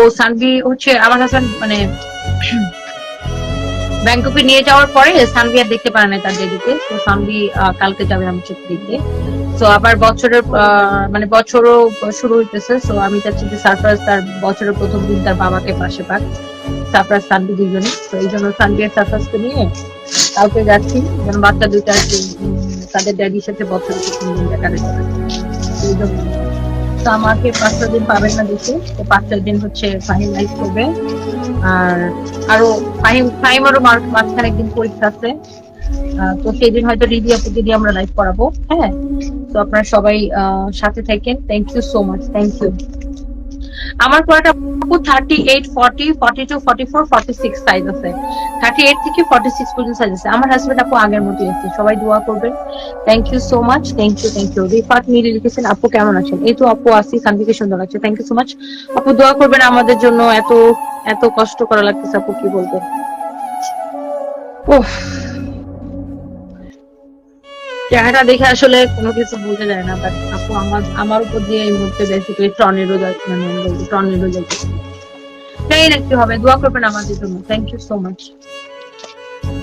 ও সানভি হচ্ছে আমার হাসান মানে ব্যাংককে নিয়ে যাওয়ার পরে সানভি আর দেখতে পারে না তার দিদিকে। তো সানভি কালকে যাবে আমার চোখ দিতে তো আবার বছরের মানে বছরও শুরু হইতেছে। তো আমি চাচ্ছি যে সারপ্রাইজ তার বছরের প্রথম দিন তার বাবাকে পাশে পাক। সারপ্রাইজ সানভি দুজনে। তো এই জন্য সানভি আর সারপ্রাইজকে নিয়ে কালকে যাচ্ছি। যেন বাচ্চা দুইটা তাদের ড্যাডির সাথে বছরের প্রথম পারে। এই জন্য। তো আমাকে পাঁচটা দিন পাবেন না দেখে। তো পাঁচটা দিন হচ্ছে ফাহিম লাইফ করবে। আর আরও ফাহিম ফাহিম আরও মার- মাঝখানে একদিন পরীক্ষা আছে। তো সেই দিন হয়তো রিদি আপুকে দিয়ে আমরা লাইভ করাবো। হ্যাঁ? তো আপনারা সবাই সাথে থাকেন। Thank you so much thank you আমার আপু thirty eight forty forty two forty four forty six size আছে। থার্টি এইট থেকে ফর্টি সিক্স পর্যন্ত সাইজ আছে। আমার হাজবেন্ড আপু আগের মতোই আছে। সবাই দোয়া করবেন। Thank you so much thank you thank you Rifat Mili লিখেছেন, আপু কেমন আছেন? এই তো আপু আসি সানভিকে সুন্দর লাগছে। থ্যাংক ইউ সো মাচ আপু দোয়া করবেন আমাদের জন্য, এত এত কষ্ট করা লাগতেছে আপু, কি বলব ওহ চেহারা দেখে আসলে কোনো কিছু বোঝা যায় না বাট আপু, আমার আমার উপর দিয়ে এই মুহূর্তে বেসিক্যালি টর্নেডো যাচ্ছে মানে টর্নেডো যাচ্ছে তাই না কি হবে, দোয়া করবেন আমাদের জন্য। Thank you so much